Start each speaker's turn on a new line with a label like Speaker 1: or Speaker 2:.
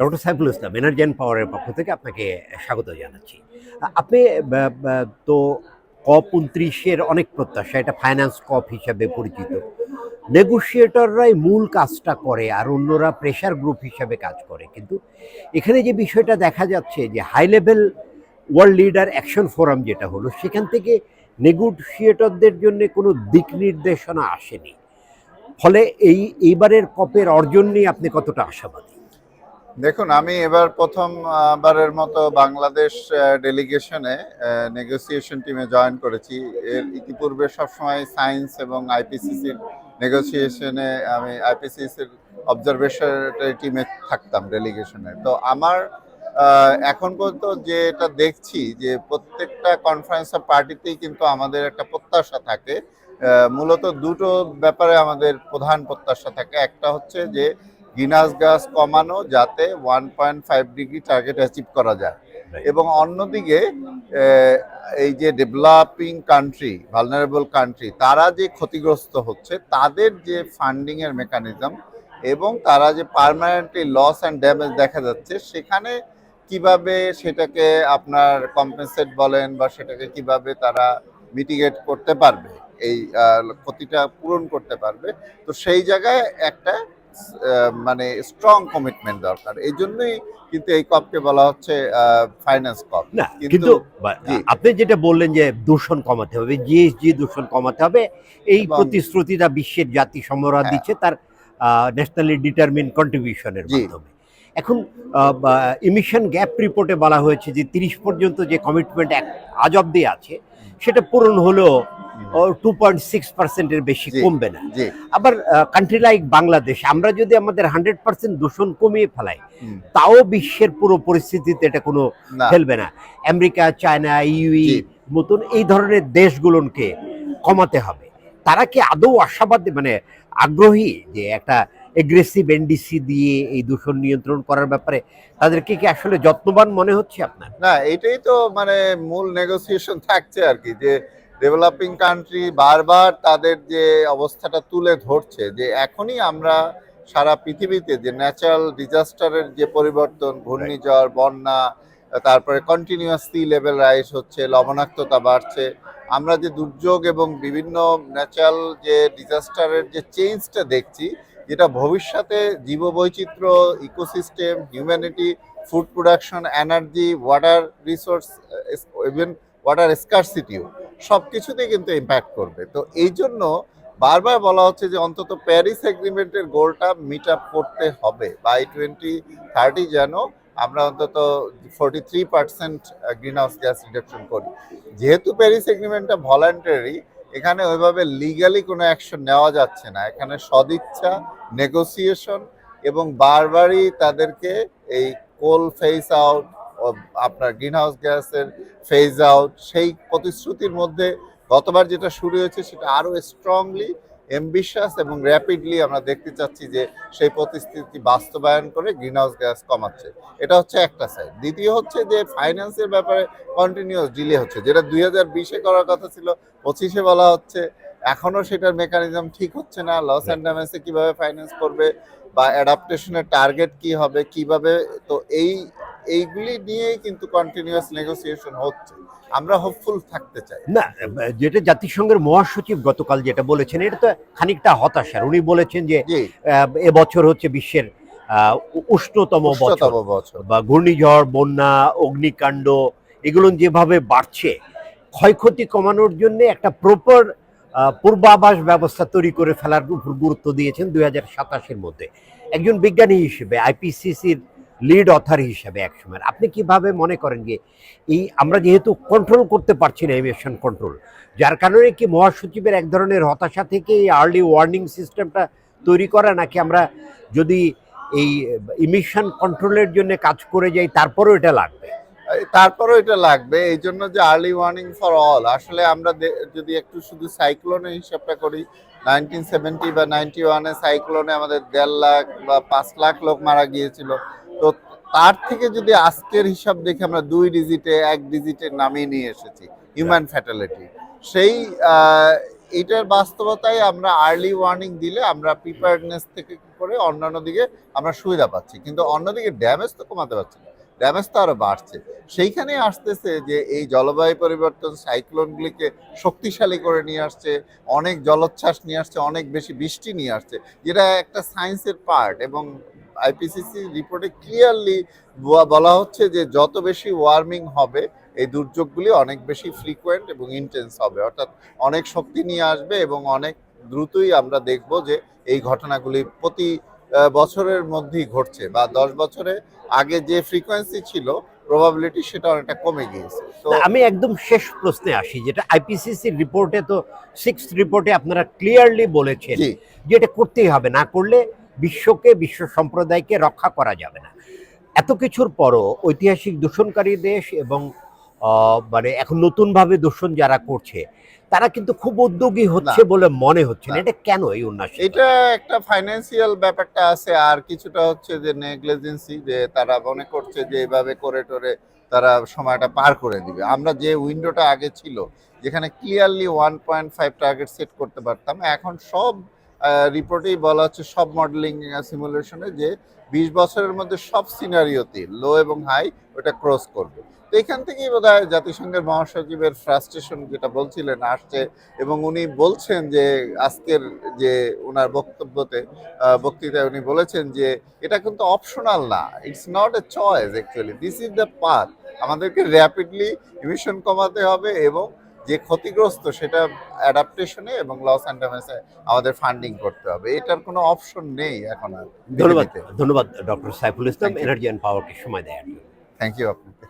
Speaker 1: Doctor Saiful Islam energy and পাওয়ারের পক্ষ থেকে আপনাকে স্বাগত জানাচ্ছি। আপনি তো কপ উনত্রিশের অনেক প্রত্যাশা, এটা ফাইন্যান্স কপ হিসাবে পরিচিত। নেগোসিয়েটররাই মূল কাজটা করে আর অন্যরা প্রেশার গ্রুপ হিসাবে কাজ করে। কিন্তু এখানে যে বিষয়টা দেখা যাচ্ছে যে high level world leader action forum যেটা হলো, সেখান থেকে নেগোসিয়েটরদের জন্য কোনো দিক নির্দেশনা আসেনি। ফলে এই, এইবারের কপের অর্জন নিয়ে আপনি কতটা আশাবাদী?
Speaker 2: দেখুন, আমি এবার প্রথম বারের মতো বাংলাদেশ ডেলিগেশনে নেগোসিয়েশন টিমে জয়েন করেছি। এর ইতিপূর্বে সবসময় সায়েন্স এবং আইপিসিসির নেগোসিয়েশনে আমি আইপিসিসির অবজারভেশন টিমে থাকতাম ডেলিগেশনে তো আমার এখন পর্যন্ত যেটা দেখছি যে প্রত্যেকটা কনফারেন্স অফ পার্টিতেই কিন্তু আমাদের একটা প্রত্যাশা থাকে। মূলত দুটো ব্যাপারে আমাদের প্রধান প্রত্যাশা থাকে। একটা হচ্ছে যে গ্রিনহাউস গ্যাস কমানো যাতে one point five degree target achieve করা যায়। এবং অন্যদিকে এই যে ডেভেলপিং কান্ট্রি ভালনারেবল কান্ট্রি তারা যে ক্ষতিগ্রস্ত হচ্ছে তাদের যে ফান্ডিংয়ের মেকানিজম এবং তারা যে পার্মানেন্টলি লস অ্যান্ড ড্যামেজ দেখা যাচ্ছে সেখানে কীভাবে সেটাকে আপনার কম্পেনসেট বলেন বা সেটাকে কীভাবে তারা মিটিগেট করতে পারবে এই ক্ষতিটা পূরণ করতে পারবে তো সেই জায়গায় একটা মানে স্ট্রং কমিটমেন্ট দরকার এই জন্যই কিন্তু এই কপকে বলা হচ্ছে ফাইন্যান্স কপ
Speaker 1: না
Speaker 2: কিন্তু-।
Speaker 1: আপনি যেটা বললেন যে দূষণ কমাতে হবে জিএসজি দূষণ কমাতে হবে এই প্রতিশ্রুতিটা বিশ্বের জাতি সমরা
Speaker 2: হ্যাঁ।
Speaker 1: দিচ্ছে তার ন্যাশনালি ডিটারমিন কন্ট্রিবিউশনের মাধ্যমে এখন ইমিশন গ্যাপ রিপোর্টে বলা হয়েছে যে তিরিশ পর্যন্ত যে কমিটমেন্ট আজ অব্দি আছে সেটা পূরণ হলেও টু পয়েন্ট সিক্স পার্সেন্টের বেশি কমবে না। আবার কান্ট্রি লাইক বাংলাদেশ আমরা যদি আমাদের হান্ড্রেড পার্সেন্ট দূষণ কমিয়ে ফেলাই তাও বিশ্বের পুরো পরিস্থিতিতে এটা কোনো ফেলবে না। America China EU
Speaker 2: G.
Speaker 1: মতন এই ধরনের দেশগুলোকে কমাতে হবে। তারা কি আদৌ আশাবাদ মানে আগ্রহী যে একটা এগ্রেসিভ এনডিসি দিয়ে এই দূষণ নিয়ন্ত্রণ করার ব্যাপারে তাদেরকে কি আসলে যত্নবান মনে হচ্ছে আপনার?
Speaker 2: না, এটাই তো মানে মূল নেগোসিয়েশন থাকছে আর কি, যে ডেভেলপিং কান্ট্রি বারবার তাদের যে অবস্থাটা তুলে ধরছে, যে এখনই আমরা সারা পৃথিবীতে যে ন্যাচারাল ডিজাস্টারের যে পরিবর্তন, ঘূর্ণিঝড়, বন্যা, তারপরে কন্টিনিউয়াস সি লেভেল রাইজ হচ্ছে, লবণাক্ততা বাড়ছে, আমরা যে দুর্যোগ এবং বিভিন্ন ন্যাচারাল যে ডিজাস্টারের যে চেঞ্জটা দেখছি যেটা ভবিষ্যতে জীববৈচিত্র্য ecosystem humanity food production energy water resource even water স্কারসিটিও সব কিছুতেই কিন্তু ইম্প্যাক্ট করবে। তো এই জন্য বারবার বলা হচ্ছে যে অন্তত প্যারিস এগ্রিমেন্টের গোলটা মিট আপ করতে হবে। বাই টোয়েন্টি থার্টি যেন আমরা অন্তত forty three percent green house gas reduction করি। যেহেতু প্যারিস এগ্রিমেন্টটা ভলান্টারি এখানে ওইভাবে লিগালি কোনো অ্যাকশন নেওয়া যাচ্ছে না। এখানে সদিচ্ছা নেগোসিয়েশন এবং বারবারই তাদেরকে এই কোল ফেস আউট আপনার গ্রিন হাউস গ্যাসের ফেজ আউট সেই প্রতিশ্রুতির মধ্যে গতবার যেটা শুরু হয়েছে সেটা আরও স্ট্রংলি এম্বিশাস এবং র্যাপিডলি আমরা দেখতে চাচ্ছি যে সেই প্রতিশ্রুতি বাস্তবায়ন করে গ্রিন হাউস গ্যাস কমাচ্ছে। এটা হচ্ছে একটা সাইড দ্বিতীয় হচ্ছে যে ফাইন্যান্সের ব্যাপারে কন্টিনিউয়াস ডিলে হচ্ছে, যেটা দুই হাজার বিশে করার কথা ছিল, পঁচিশে বলা হচ্ছে। এখনও সেটার মেকানিজম ঠিক হচ্ছে না। লস অ্যান্ড ড্যামেজে কীভাবে ফাইন্যান্স করবে বা অ্যাডাপ্টেশনের টার্গেট কি হবে, কীভাবে? তো এই এইগুলি নিয়েই কিন্তু কন্টিনিউয়াস নেগোসিয়েশন হচ্ছে। আমরা হোপফুল থাকতে চাই।
Speaker 1: না যেটা জাতিসংঘের মহাসচিব গতকাল যেটা বলেছেন এটা তো খানিকটা হতাশার। উনি বলেছেন যে এবছর হচ্ছে বিশ্বের আহ, উষ্ণতম বছর
Speaker 2: উষ্ণতম বছর।
Speaker 1: বা ঘূর্ণিঝড় বন্যা অগ্নিকাণ্ড এগুলো যেভাবে বাড়ছে ক্ষয়ক্ষতি কমানোর জন্য একটা প্রপার পূর্বাভাস ব্যবস্থা তৈরি করে ফেলার উপর গুরুত্ব দিয়েছেন দুই হাজার সাতাশের মধ্যে। একজন বিজ্ঞানী হিসেবে আইপিসিসির লিড অথার হিসেবে একসময়। আপনি কীভাবে মনে করেন যে এই আমরা যেহেতু কন্ট্রোল করতে পারছি না এমিশন কন্ট্রোল যার কারণে কি মহাসচিবের এক ধরনের হতাশা থেকে এই আর্লি ওয়ার্নিং সিস্টেমটা তৈরি করা, নাকি আমরা যদি এই ইমিশন কন্ট্রোলের জন্য কাজ করে যাই, তারপরেও এটা লাগবে?
Speaker 2: তারপরেও এটা লাগবে, এই জন্য যে আর্লি ওয়ার্নিং ফর অল আসলে আমরা যদি একটু শুধু সাইক্লোনের হিসাবটা করি নাইনটিন সেভেন্টি বা নাইনটি ওয়ানে সাইক্লোনে আমাদের দেড় লাখ বা পাঁচ লাখ লোক মারা গিয়েছিল। তার থেকে যদি আজকের হিসাব দেখে আমরা দুই ডিজিটে এক ডিজিটে নামিয়ে নিয়ে এসেছি হিউম্যান ফ্যাটালিটি সেই এটার বাস্তবতায় আমরা আর্লি ওয়ার্নিং দিলে আমরা প্রিপেয়ারনেস থেকে কি করে অন্যান্য দিকে আমরা সুবিধা পাচ্ছি। কিন্তু অন্যদিকে ড্যামেজ তো কমাতে পারছি না। ড্যামেজ তো আরও বাড়ছে। সেইখানে আসতেছে যে এই জলবায়ু পরিবর্তন সাইক্লোনগুলিকে শক্তিশালী করে নিয়ে আসছে অনেক জলোচ্ছ্বাস নিয়ে আসছে অনেক বেশি বৃষ্টি নিয়ে আসছে যেটা একটা সায়েন্সের পার্ট এবং আইপিসিসি রিপোর্টে ক্লিয়ারলি বলা হচ্ছে যে যত বেশি ওয়ার্মিং হবে এই দুর্যোগগুলি অনেক বেশি ফ্রিকোয়েন্ট এবং ইন্টেন্স হবে। অর্থাৎ অনেক শক্তি নিয়ে আসবে এবং অনেক দ্রুতই আমরা দেখব যে এই ঘটনাগুলি প্রতি বছরের মধ্যেই ঘটছে বা দশ বছরে আগে যে ফ্রিকোয়েন্সি ছিল প্রবাবিলিটি সেটা অনেকটা কমে গিয়েছে। তো
Speaker 1: আমি একদম শেষ প্রশ্নে আসি যেটা আইপিসিসি রিপোর্টে তো সিক্স রিপোর্টে আপনারা ক্লিয়ারলি বলেছেন যে এটা করতেই হবে না করলে বিশ্বকে বিশ্ব সম্প্রদায়কে রক্ষা করা যাবে না। এত কিছুর পরও ঐতিহাসিক দূষণকারী দেশ এবং মানে এখন নতুনভাবে দূষণ যারা করছে তারা কিন্তু খুব উদ্যোগী হচ্ছে বলে মনে হচ্ছে না। এটা কেন এই উন্নাস
Speaker 2: এটা একটা ফাইন্যান্সিয়াল ব্যাপারটা আছে আর কিছুটা হচ্ছে যে নেগলিজেন্সি যে তারা মনে করছে যে এভাবে করে টরে তারা সময়টা পার করে দিবে। আমরা যে উইন্ডোটা আগে ছিল যেখানে clearly one point five target set করতে পারতাম এখন সব রিপোর্টেই বলা হচ্ছে সব মডেলিং সিমুলেশনে যে বিশ বছরের মধ্যে সব সিনারিওতে লো এবং হাই ওটা ক্রস করবে। তো এখান থেকেই বোধ হয় জাতিসংঘের মহাসচিবের ফ্রাস্ট্রেশন যেটা বলছিলেন আসছে এবং উনি বলছেন যে আজকের যে ওনার বক্তব্যতে বক্তৃতায় উনি বলেছেন যে এটা কিন্তু অপশনাল না it's not a choice actually this is the path আমাদেরকে র্যাপিডলি ইমিশন কমাতে হবে এবং যে ক্ষতিগ্রস্ত সেটা অ্যাডাপ্টেশনে এবং লস অ্যান্ড ড্যামেজে আমাদের ফান্ডিং করতে হবে। এটার কোনো অপশন নেই এখন আর
Speaker 1: ধন্যবাদ। ধন্যবাদ doctor Saiful Islam energy and পাওয়ারকে সময় দেয়
Speaker 2: থ্যাংক ইউ আপনাকে।